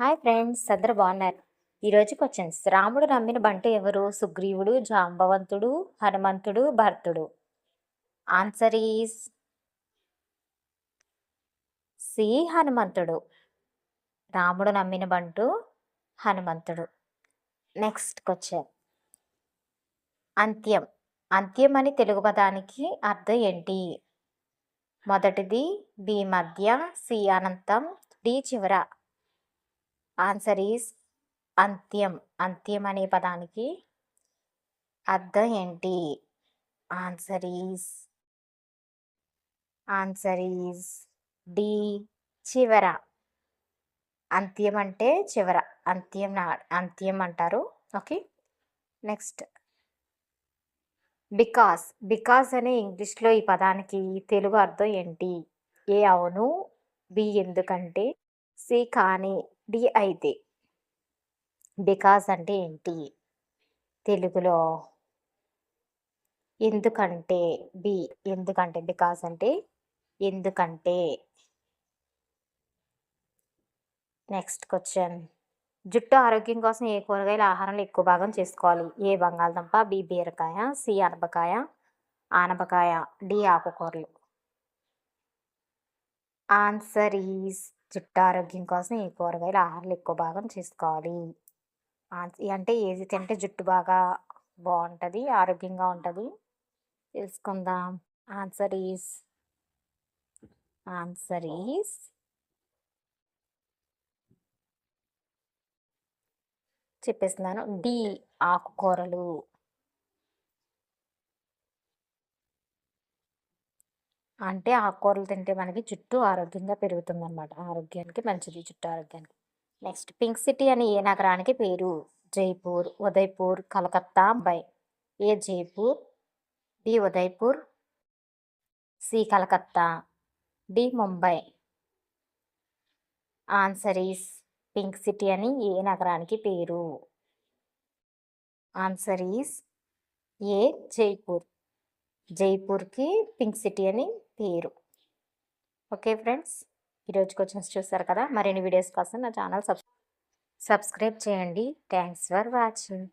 Hi friends అందరూ బాగున్నారు. ఈరోజు క్వశ్చన్స్ రాముడు నమ్మిన బంటు ఎవరు? సుగ్రీవుడు జాంబవంతుడు హనుమంతుడు భర్తుడు. Answer is C. హనుమంతుడు. రాముడు నమ్మిన బంటు హనుమంతుడు. Next question. అంత్యం. అంత్యం అని తెలుగు పదానికి అర్థం ఏంటి? మొదటిది బి మధ్య సి అనంతం డి చివర. Answer is అంత్యం. అంత్యం అనే పదానికి అర్థం ఏంటి? Answer is answer is D చివర. అంత్యం అంటే చివర. అంత్యం నా- అంత్యం అంటారు. ఓకే నెక్స్ట్ బికాస్ బికాస్ అనే ఇంగ్లీష్లో ఈ పదానికి తెలుగు అర్థం ఏంటి? ఏ అవును బి ఎందుకంటే సి కానీ డి అయితే బికాస్ అంటే ఏంటి? తెలుగులో ఎందుకంటే బి ఎందుకంటే బికాస్ అంటే ఎందుకంటే నెక్స్ట్ క్వశ్చన్. జుట్టు ఆరోగ్యం కోసం ఏ కూరగాయల ఆహారంలో ఎక్కువ భాగం చేసుకోవాలి? ఏ బంగాళదుంప బి బీరకాయ సి అనపకాయ ఆనపకాయ డి ఆకుకూరలు? ఆన్సర్ ఈస్ జుట్టు ఆరోగ్యం కోసం ఈ కూరగాయల ఆహారంలో ఎక్కువ భాగం చేసుకోవాలి. అంటే ఏది తింటే జుట్టు బాగా బాగుంటుంది ఆరోగ్యంగా ఉంటుంది. తెలుసుకుందాం. ఆన్సర్ ఈస్ ఆన్సర్ ఈస్ చెప్పేస్తున్నాను. డి ఆకుకూరలు. అంటే ఆకుకూరలు తింటే మనకి జుట్టు ఆరోగ్యంగా పెరుగుతుంది అనమాట ఆరోగ్యానికి మంచిది జుట్టు ఆరోగ్యానికి. నెక్స్ట్ పింక్ సిటీ అని ఏ నగరానికి పేరు? Jaipur Udaipur Calcutta Mumbai. A Jaipur? B Udaipur. C Calcutta. D Mumbai. Answer is pink city అని ఏ నగరానికి పేరు? Answer is A Jaipur. జైపూర్కి pink city అని పేరు. ఓకే ఫ్రెండ్స్ ఈరోజు క్వశ్చన్స్ చూస్తారు కదా మరిన్ని వీడియోస్ కోసం నా ఛానల్ సబ్స్క్రైబ్ చేయండి. Thanks for watching.